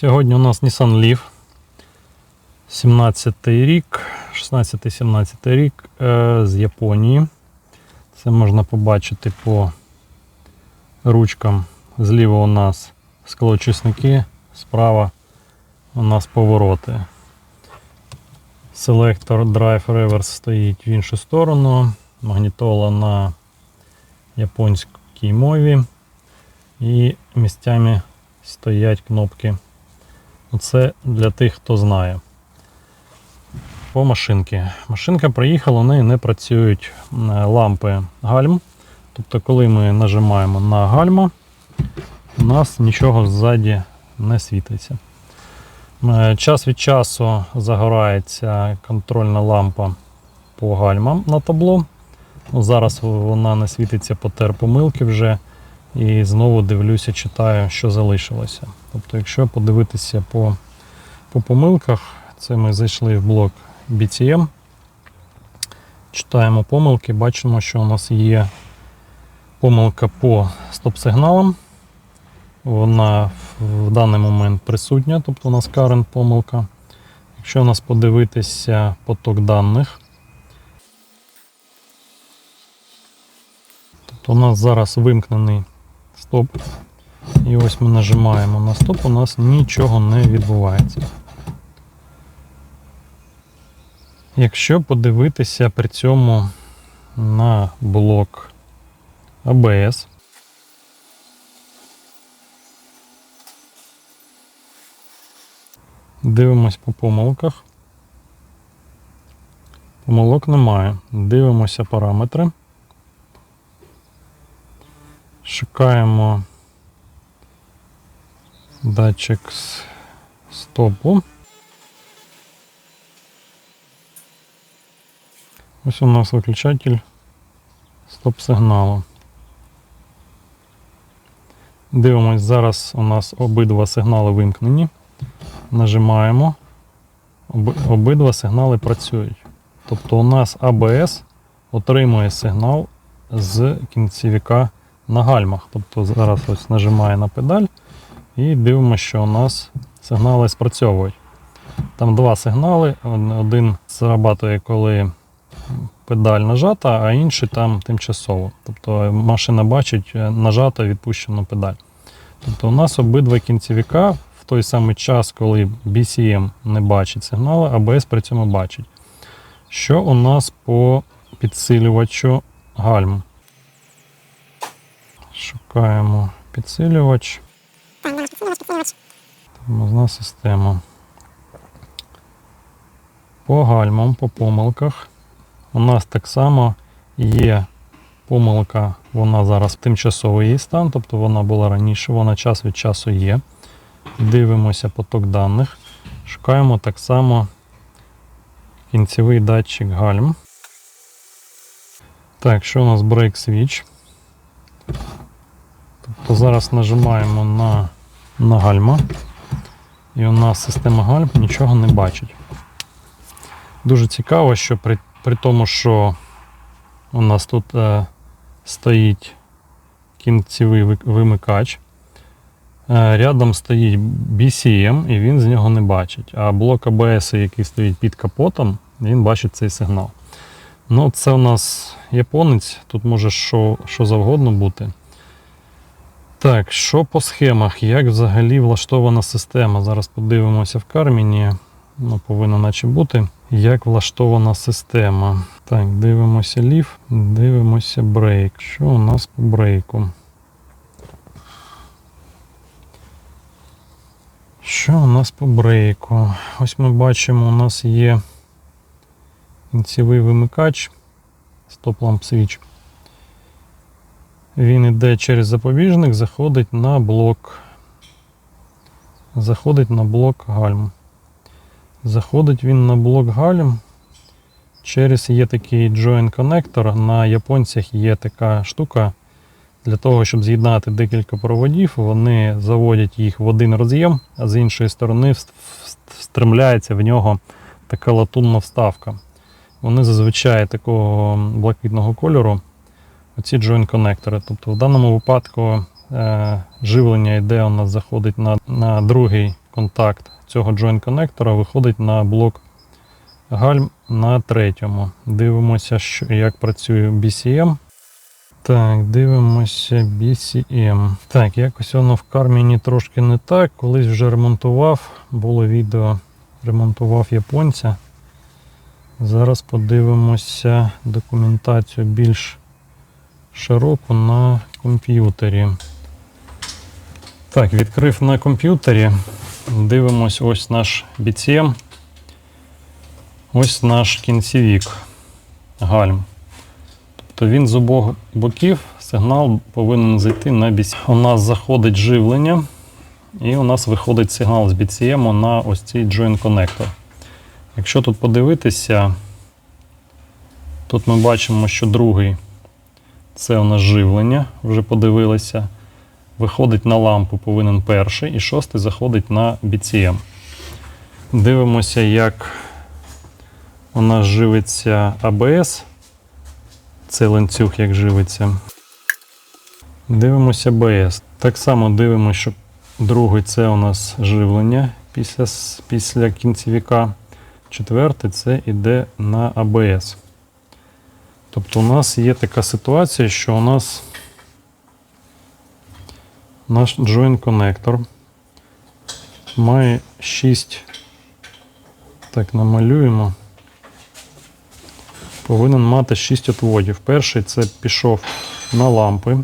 Сьогодні у нас Nissan Leaf. 17 рік, 16-17 рік е, з Японії. Це можна побачити по ручкам. Зліва у нас склоочисники, справа у нас повороти. Селектор Drive Reverse стоїть в іншу сторону. Магнітола на японській мові. І місцями стоять кнопки. Це для тих, хто знає. По машинки. Машинка приїхала, у неї не працюють е, лампи гальм. Тобто, коли ми нажимаємо на гальма, у нас нічого ззаді не світиться. Е, Час від часу загорається контрольна лампа по гальмам на табло. Зараз вона не світиться потер помилки вже. І знову дивлюся, читаю, що залишилося. Тобто, якщо подивитися по, по помилках, це ми зайшли в блок BCM, читаємо помилки, бачимо, що у нас є помилка по стоп-сигналам. Вона в даний момент присутня, тобто у нас current помилка. Якщо у нас подивитися поток даних, тобто у нас зараз вимкнений стоп. І ось ми нажимаємо на стоп, у нас нічого не відбувається. Якщо подивитися при цьому на блок ABS, дивимось по помилках. Помилок немає. Дивимося параметри. Шукаємо датчик с- стопу. Ось у нас виключатель стоп-сигналу. Дивимось, зараз у нас обидва сигнали вимкнені. Нажимаємо. Обидва сигнали працюють. Тобто у нас ABS отримує сигнал з кінцевика на гальмах. Тобто зараз ось нажимає на педаль і дивимося, що у нас сигнали спрацьовують. Там два сигнали. Один зарабатує, коли педаль нажата, а інший там тимчасово. Тобто машина бачить е, нажата відпущену педаль. Тобто у нас обидва кінцевика в той самий час, коли BCM не бачить сигнали, ABS при цьому бачить. Що у нас по підсилювачу гальм? Шукаємо підсилювач. Тормозна система. По гальмам, по помилках. У нас так само є помилка, вона зараз тимчасовий її стан, тобто вона була раніше, вона час від часу є. Дивимося поток даних. Шукаємо так само кінцевий датчик гальм. Так, що у нас брейк свіч? Тобто зараз нажимаємо на, на гальма, і у нас система гальм нічого не бачить. Дуже цікаво, що при, при тому, що у нас тут е, стоїть кінцевий вимикач, е, рядом стоїть BCM і він з нього не бачить. А блок ABS, який стоїть під капотом, він бачить цей сигнал. Ну, це у нас японець, тут може що, що завгодно бути. Так, що по схемах? Як взагалі влаштована система? Зараз подивимося в Карміні. Ну, повинно наче бути. Як влаштована система? Так, дивимося ліф, дивимося брейк. Що у нас по брейку? Що у нас по брейку? Ось ми бачимо, у нас є кінцевий вимикач, стоп-ламп свіч. Він іде через запобіжник, заходить на блок. Заходить на блок гальм. Заходить він на блок гальм. Через є такий join коннектор. На японцях є така штука. Для того, щоб з'єднати декілька проводів, вони заводять їх в один роз'єм, а з іншої сторони вст- вст- встремляється в нього така латунна вставка. Вони зазвичай такого блакитного кольору оці join коннектори. Тобто в даному випадку е, живлення йде у нас заходить на, на другий контакт цього joint коннектора виходить на блок гальм на третьому. Дивимося, що, як працює BCM. Так, дивимося BCM. Так, якось воно в карміні трошки не так. Колись вже ремонтував. Було відео, ремонтував японця. Зараз подивимося документацію більш широку на комп'ютері. Так, відкрив на комп'ютері. Дивимось ось наш BCM. Ось наш кінцевік гальм. Тобто він з обох боків сигнал повинен зайти на BCM. У нас заходить живлення, і у нас виходить сигнал з BCM на ось цей joint коннектор. Якщо тут подивитися, тут ми бачимо, що другий це у нас живлення, вже подивилися. Виходить на лампу повинен перший, і шостий заходить на BCM. Дивимося, як у нас живиться ABS. Це ланцюг, як живиться. Дивимося ABS. Так само дивимося, що другий це у нас живлення після, після кінцевіка. Четвертий це йде на ABS. Тобто у нас є така ситуація, що у нас наш joint коннектор має 6. Так, намалюємо. Повинен мати 6 отводів. Перший це пішов на лампи.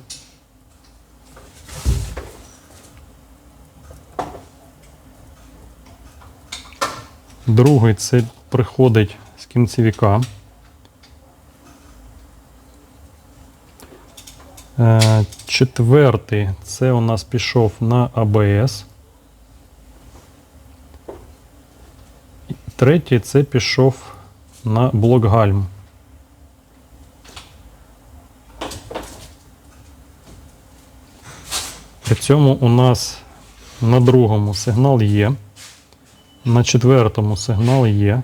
Другий це приходить з кінцевіка. Четвертий це у нас пішов на АБС. Третій це пішов на блок гальм. При цьому у нас на другому сигнал є, на четвертому сигнал є,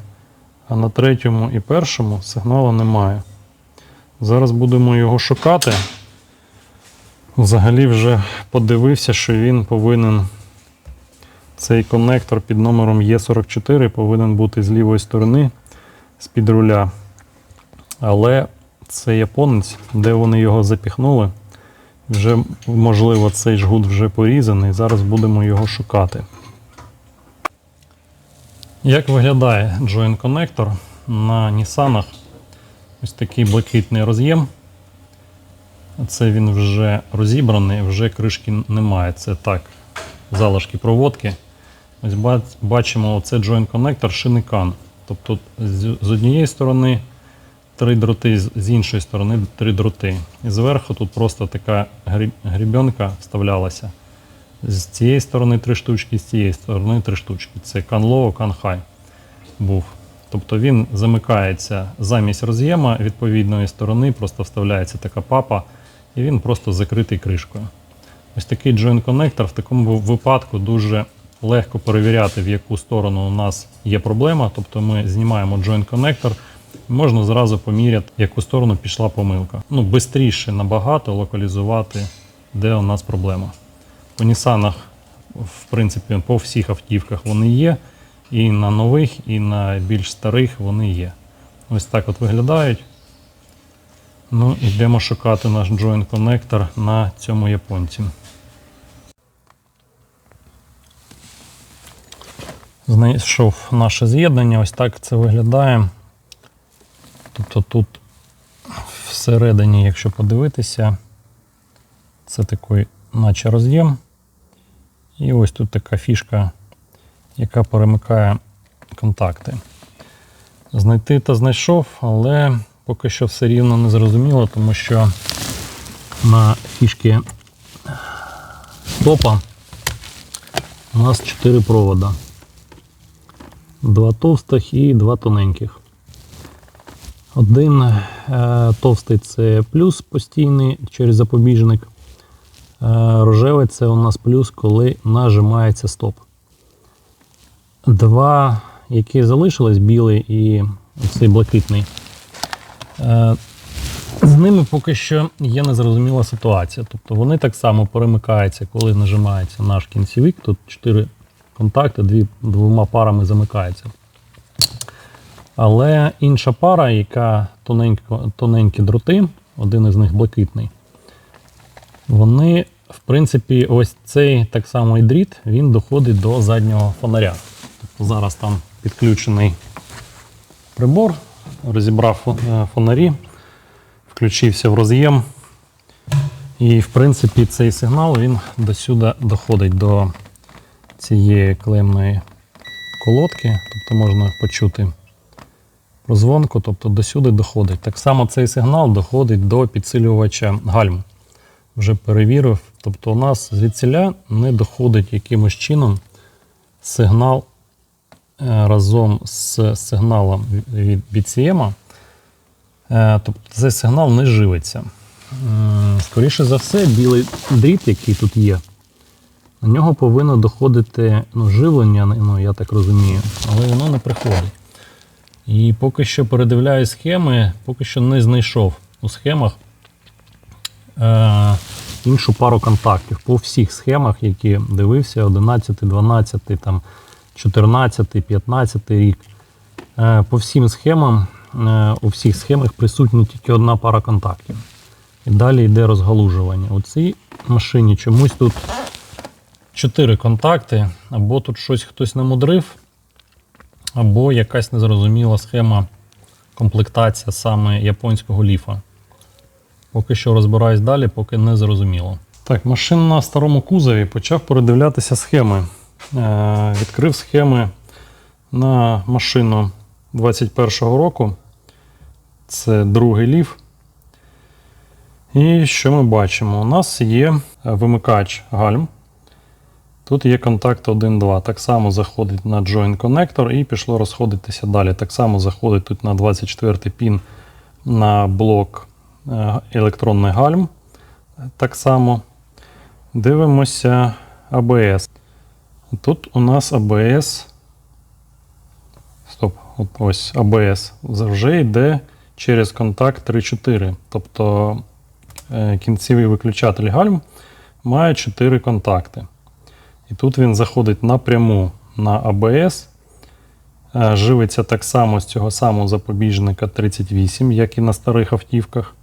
а на третьому і першому сигналу немає. Зараз будемо його шукати. Взагалі вже подивився, що він повинен. Цей коннектор під номером Е44 повинен бути з лівої сторони з-під руля. Але це японець, де вони його запіхнули. Вже, можливо, цей жгут вже порізаний. Зараз будемо його шукати. Як виглядає joint коннектор на Нісанах? Ось такий блакитний роз'єм. Це він вже розібраний, вже кришки немає. Це так, залишки проводки. Ось бачимо, це joint коннектор шиникан. Тобто з однієї сторони три дроти, з- іншої сторони три дроти. І зверху тут просто така грібенка вставлялася. З цієї сторони три штучки, з цієї сторони три штучки. Це can high був. Тобто він замикається замість роз'єма відповідної сторони, просто вставляється така папа, і він просто закритий кришкою. Ось такий joint коннектор в такому випадку дуже легко перевіряти, в яку сторону у нас є проблема. Тобто ми знімаємо joint коннектор, можна зразу поміряти, в яку сторону пішла помилка. Ну, швидше набагато локалізувати, де у нас проблема. По Нісанах, в принципі, по всіх автівках вони є. І на нових, і на більш старих вони є. Ось так от виглядають. Ну, йдемо шукати наш joint коннектор на цьому японці. Знайшов наше з'єднання, ось так це виглядає. Тобто тут всередині, якщо подивитися, це такий, наче роз'єм. І ось тут така фішка, яка перемикає контакти. Знайти та знайшов, але поки що все рівно не зрозуміло, тому що на фішки стопа у нас 4 провода. Два товстих і два тоненьких. Один е, товстий це плюс постійний через запобіжник. Е, рожевий це у нас плюс, коли нажимається стоп. Два, які залишились, білий і цей блакитний. Е, з ними поки що є незрозуміла ситуація. Тобто вони так само перемикаються, коли нажимається наш кінцевик. Тут 4 контакти дві, двома парами замикаються. Але інша пара, яка тоненько, тоненькі дроти, один із них блакитний, вони, в принципі, ось цей так само і дріт, він доходить до заднього фонаря. Тобто зараз там підключений прибор, розібрав е, фонарі, включився в роз'єм. І, в принципі, цей сигнал він до сюди доходить до цієї клемної колодки, тобто можна почути прозвонку, тобто до сюди доходить. Так само цей сигнал доходить до підсилювача гальм. Вже перевірив. Тобто у нас звідсіля не доходить якимось чином сигнал разом з сигналом від BCM. Е, Тобто цей сигнал не живиться. Скоріше за все, білий дріт, який тут є, на нього повинно доходити ну, живлення, ну, я так розумію, але воно не приходить. І поки що передивляю схеми, поки що не знайшов у схемах е, іншу пару контактів. По всіх схемах, які дивився, 11, 12, там, 14, 15 рік. Е, по всім схемам, е, у всіх схемах присутня тільки одна пара контактів. І далі йде розгалужування. У цій машині чомусь тут 4 контакти, або тут щось хтось намудрив, або якась незрозуміла схема комплектація саме японського ліфа. Поки що розбираюсь далі, поки не зрозуміло. Так, машина на старому кузові почав передивлятися схеми. Е, відкрив схеми на машину 21-го року. Це другий ліф. І що ми бачимо? У нас є вимикач гальм. Тут є контакт 1-2. Так само заходить на Join Connector і пішло розходитися далі. Так само заходить тут на 24 пін на блок е, електронний гальм. Так само. Дивимося ABS. Тут у нас ABS. Стоп, ось ABS. Вже йде через контакт 3-4. Тобто е, кінцевий виключатель гальм має 4 контакти. І тут він заходить напряму на ABS. Е, Живиться так само з цього самого запобіжника 38, як і на старих автівках.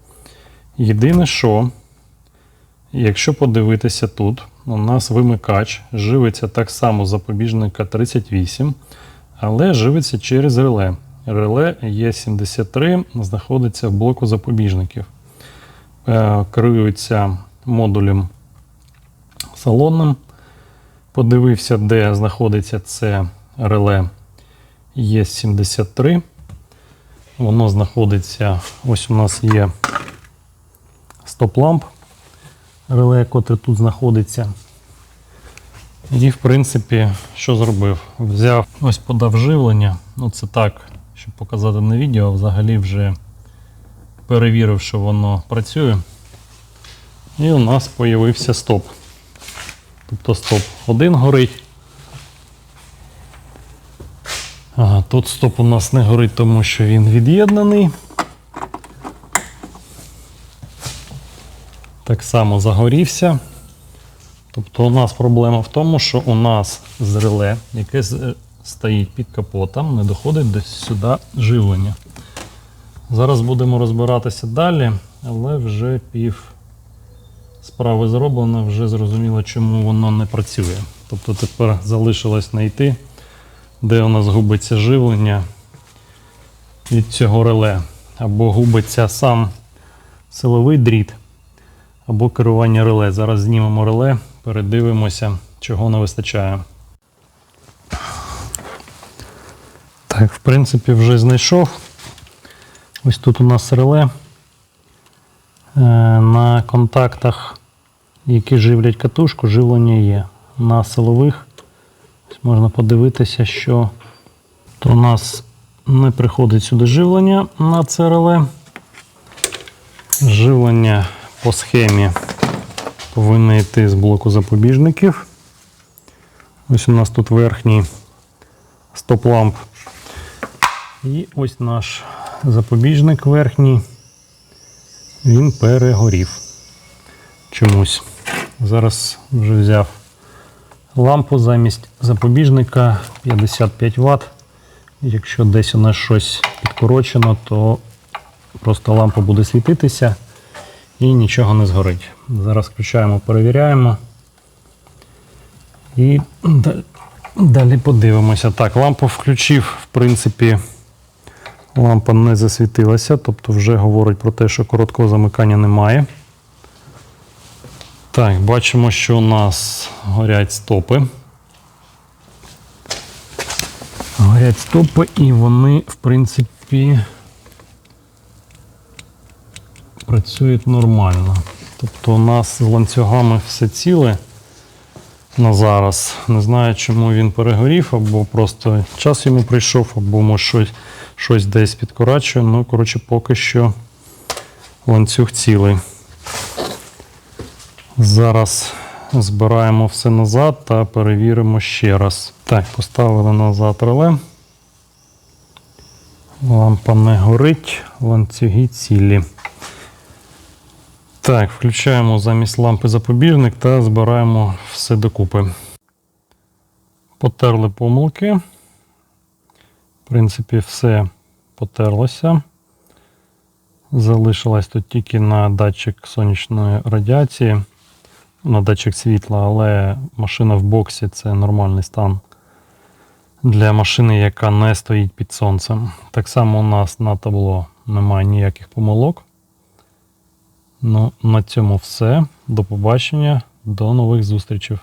Єдине, що, якщо подивитися тут, у нас вимикач живиться так само з запобіжника 38, але живиться через реле. Реле Е73 знаходиться в блоку запобіжників. Е, Керується модулем салонним. Подивився, де знаходиться це реле Е73. Воно знаходиться, ось у нас є стоп-ламп, реле, котре тут знаходиться. І, в принципі, що зробив? Взяв, ось подав живлення. Ну, це так, щоб показати на відео, а взагалі вже перевірив, що воно працює. І у нас з'явився стоп. Тобто стоп 1 горить. Ага, тут стоп у нас не горить, тому що він від'єднаний. Так само загорівся. Тобто у нас проблема в тому, що у нас з реле, яке стоїть під капотом, не доходить до сюди живлення. Зараз будемо розбиратися далі, але вже пів справи зроблено, вже зрозуміло, чому воно не працює. Тобто тепер залишилось знайти, де у нас губиться живлення від цього реле. Або губиться сам силовий дріт, або керування реле. Зараз знімемо реле, передивимося, чого не вистачає. Так, в принципі, вже знайшов. Ось тут у нас реле. Е, На контактах, які живлять катушку, живлення є. На силових ось можна подивитися, що у нас не приходить сюди живлення на це реле. Живлення по схемі повинно йти з блоку запобіжників. Ось у нас тут верхній стоп-ламп. І ось наш запобіжник верхній. Він перегорів чомусь. Зараз вже взяв лампу замість запобіжника 55 Вт. Якщо десь у нас щось підкорочено, то просто лампа буде світитися і нічого не згорить. Зараз включаємо, перевіряємо. І далі подивимося. Так, лампу включив, в принципі, лампа не засвітилася, тобто вже говорить про те, що короткого замикання немає. Так, бачимо, що у нас горять стопи. Горять стопи, і вони, в принципі, працюють нормально. Тобто у нас з ланцюгами все ціле на зараз. Не знаю, чому він перегорів, або просто час йому прийшов, або може щось, щось десь підкорачує. Ну, коротше, поки що ланцюг цілий. Зараз збираємо все назад та перевіримо ще раз. Так, поставили назад реле. Лампа не горить, ланцюги цілі. Так, включаємо замість лампи запобіжник та збираємо все докупи. Потерли помилки. В принципі, все потерлося. Залишилось тут тільки на датчик сонячної радіації, на датчик світла, але машина в боксі це нормальний стан для машини, яка не стоїть під сонцем. Так само у нас на табло немає ніяких помилок. Ну, на цьому все. До побачення, до нових зустрічей.